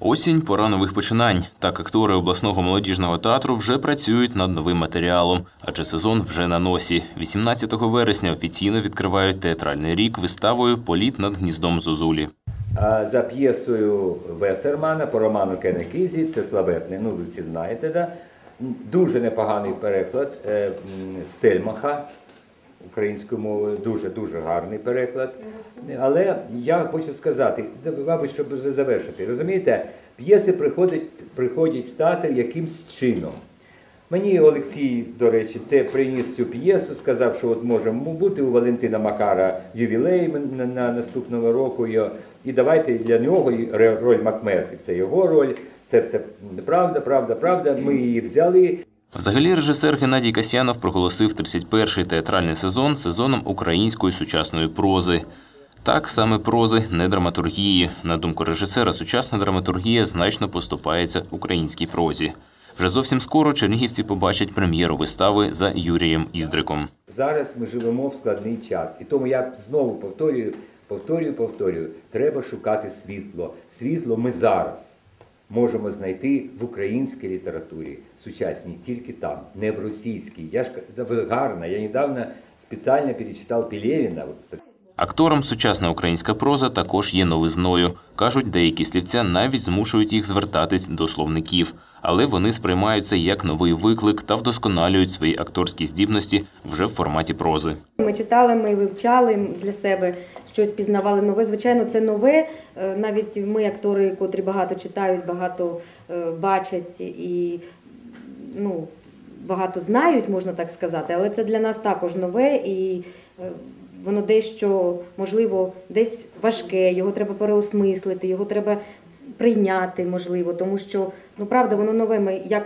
Осінь пора нових починань. Так, актори обласного молодіжного театру вже працюють над новим матеріалом, адже сезон вже на носі. 18 вересня офіційно відкривають театральний рік виставою Політ над гніздом Зозулі. За п'єсою Весермана по роману Кене Кізі, це славетний, ну ви всі знаєте, да? дуже непоганий переклад е, Стельмаха українською мовою, дуже дуже гарний переклад. Але я хочу сказати, мабуть, щоб завершити, розумієте, п'єси приходять, приходять в театр якимсь чином. Мені Олексій, до речі, це приніс цю п'єсу, сказав, що от може бути у Валентина Макара ювілей на, на наступного року. І давайте для нього роль Макмерфі. Це його роль, це все правда, правда, правда. Ми її взяли. Взагалі, режисер Геннадій Касьянов проголосив 31-й театральний сезон сезоном української сучасної прози. Так, саме прози, не драматургії. На думку режисера, сучасна драматургія значно поступається українській прозі. Вже зовсім скоро чернігівці побачать прем'єру вистави за Юрієм Іздриком. Зараз ми живемо в складний час. І тому я знову повторюю, повторюю, повторюю, треба шукати світло. Світло ми зараз можемо знайти в українській літературі сучасній, тільки там, не в російській. Я ж гарна, я недавно спеціально перечитав Пелевіна. Акторам сучасна українська проза також є новизною. Кажуть, деякі слівця навіть змушують їх звертатись до словників, але вони сприймають це як новий виклик та вдосконалюють свої акторські здібності вже в форматі прози. Ми читали, ми вивчали для себе щось пізнавали нове. Звичайно, це нове. Е, Навіть ми, актори, котрі багато читають, багато е, бачать і ну, багато знають, можна так сказати, але це для нас також нове і е, воно дещо, можливо, десь важке, його треба переосмислити, його треба прийняти, можливо, тому що ну правда, воно нове. Ми як